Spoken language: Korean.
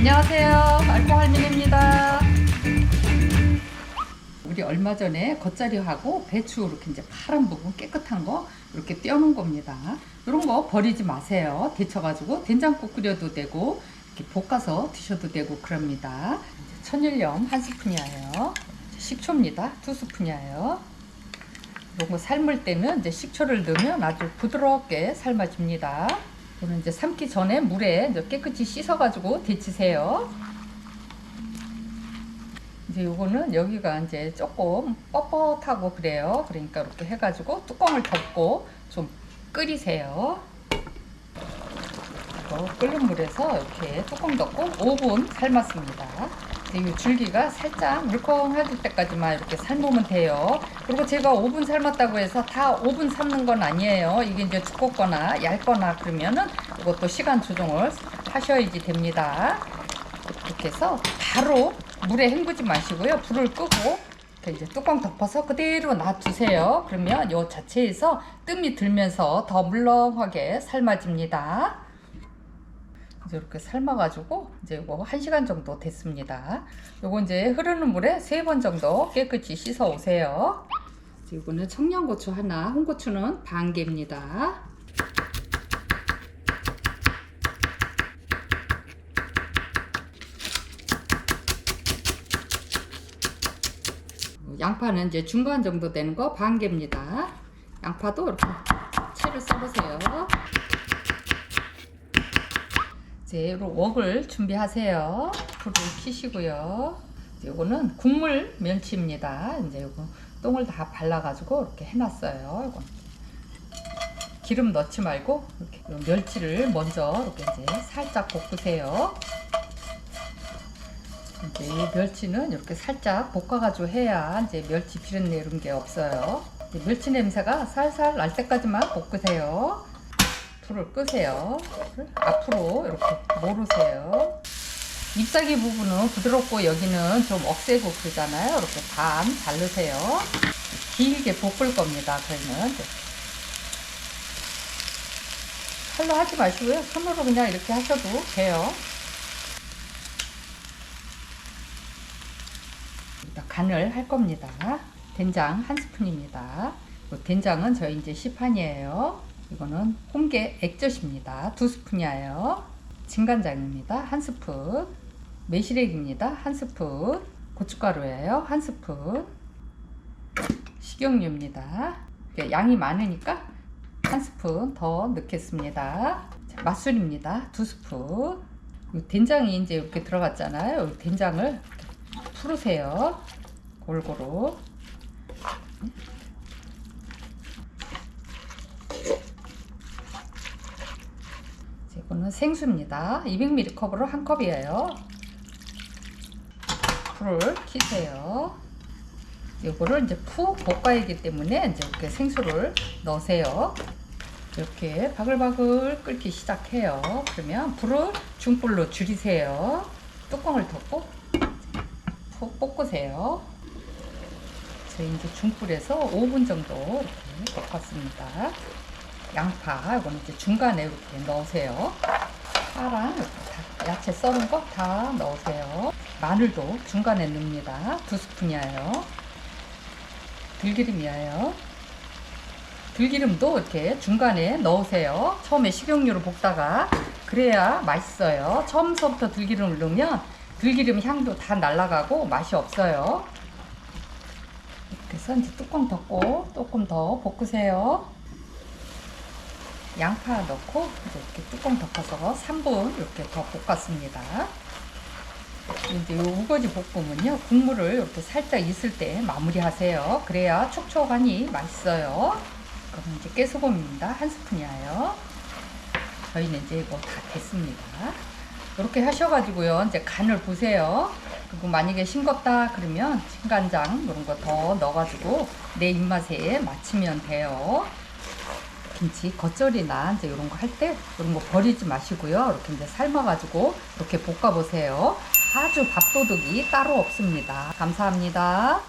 안녕하세요. 알콩 할머니입니다. 우리 얼마 전에 겉절이하고 배추 이렇게 이제 파란 부분 깨끗한 거 이렇게 떼어놓은 겁니다. 이런 거 버리지 마세요. 데쳐가지고 된장국 끓여도 되고 이렇게 볶아서 드셔도 되고 그럽니다. 천일염 한 스푼이에요. 식초입니다. 두 스푼이에요. 이런 거 삶을 때는 이제 식초를 넣으면 아주 부드럽게 삶아집니다. 이거는 이제 삶기 전에 물에 깨끗이 씻어가지고 데치세요. 이제 요거는 여기가 이제 조금 뻣뻣하고 그래요. 그러니까 이렇게 해가지고 뚜껑을 덮고 좀 끓이세요. 끓는 물에서 이렇게 뚜껑 덮고 5분 삶았습니다. 이제 이 줄기가 살짝 물컹해질 때까지만 이렇게 삶으면 돼요. 그리고 제가 5분 삶았다고 해서 다 5분 삶는 건 아니에요. 이게 이제 두껍거나 얇거나 그러면은 이것도 시간 조정을 하셔야지 됩니다. 이렇게 해서 바로 물에 헹구지 마시고요. 불을 끄고 이제 뚜껑 덮어서 그대로 놔두세요. 그러면 요 자체에서 뜸이 들면서 더 물렁하게 삶아집니다. 이렇게 삶아가지고 이제 이거 한 시간 정도 됐습니다. 요거 이제 흐르는 물에 세번 정도 깨끗이 씻어 오세요. 이거는 청양고추 하나, 홍고추는 반 개입니다. 양파는 이제 중간 정도 되는 거 반 개입니다. 양파도 이렇게 채를 썰으세요. 이제 요 웍을 준비하세요. 불을 켜시고요. 이거는 국물 멸치입니다. 이제 이거 똥을 다 발라가지고 이렇게 해놨어요. 이거 기름 넣지 말고 이렇게 요 멸치를 먼저 이렇게 이제 살짝 볶으세요. 이제 이 멸치는 이렇게 살짝 볶아가지고 해야 이제 멸치 비린내 이런 게 없어요. 멸치 냄새가 살살 날 때까지만 볶으세요. 불을 끄세요. 앞으로 이렇게 모르세요. 잎사귀 부분은 부드럽고 여기는 좀 억세고 그러잖아요. 이렇게 반 자르세요. 길게 볶을 겁니다. 저희는 칼로 하지 마시고요. 손으로 그냥 이렇게 하셔도 돼요. 간을 할 겁니다. 된장 한 스푼입니다. 이 된장은 저희 이제 시판이에요. 이거는 홍게 액젓입니다. 두 스푼이에요. 진간장입니다. 한 스푼. 매실액입니다. 한 스푼. 고춧가루예요. 한 스푼. 식용유입니다. 양이 많으니까 한 스푼 더 넣겠습니다. 자, 맛술입니다. 두 스푼. 이 된장이 이제 이렇게 들어갔잖아요. 이 된장을 풀으세요. 골고루. 이거는 생수입니다. 200ml 컵으로 한 컵이에요. 불을 켜세요. 이거를 이제 푹 볶아야기 때문에 이제 이렇게 생수를 넣으세요. 이렇게 바글바글 끓기 시작해요. 그러면 불을 중불로 줄이세요. 뚜껑을 덮고 푹 볶으세요. 저희 이제 중불에서 5분 정도 이렇게 볶았습니다. 양파 이거는 이제 중간에 이렇게 넣으세요. 파랑 야채 썰은 거 다 넣으세요. 마늘도 중간에 넣습니다. 두 스푼이에요. 들기름이에요. 들기름도 이렇게 중간에 넣으세요. 처음에 식용유로 볶다가 그래야 맛있어요. 처음서부터 들기름을 넣으면 들기름 향도 다 날아가고 맛이 없어요. 그래서 이제 뚜껑 덮고 조금 더 볶으세요. 양파 넣고 이렇게 뚜껑 덮어서 3분 이렇게 더 볶았습니다. 이제 요 우거지 볶음은요 국물을 이렇게 살짝 있을 때 마무리하세요. 그래야 촉촉하니 맛있어요. 그럼 이제 깨소금입니다. 한 스푼이에요. 저희는 이제 이거 다 됐습니다. 이렇게 하셔가지고요 이제 간을 보세요. 그리고 만약에 싱겁다 그러면 진간장 이런 거 더 넣어가지고 내 입맛에 맞추면 돼요. 김치 겉절이나 이제 이런 거 할 때 이런 거 버리지 마시고요. 이렇게 이제 삶아가지고 이렇게 볶아 보세요. 아주 밥도둑이 따로 없습니다. 감사합니다.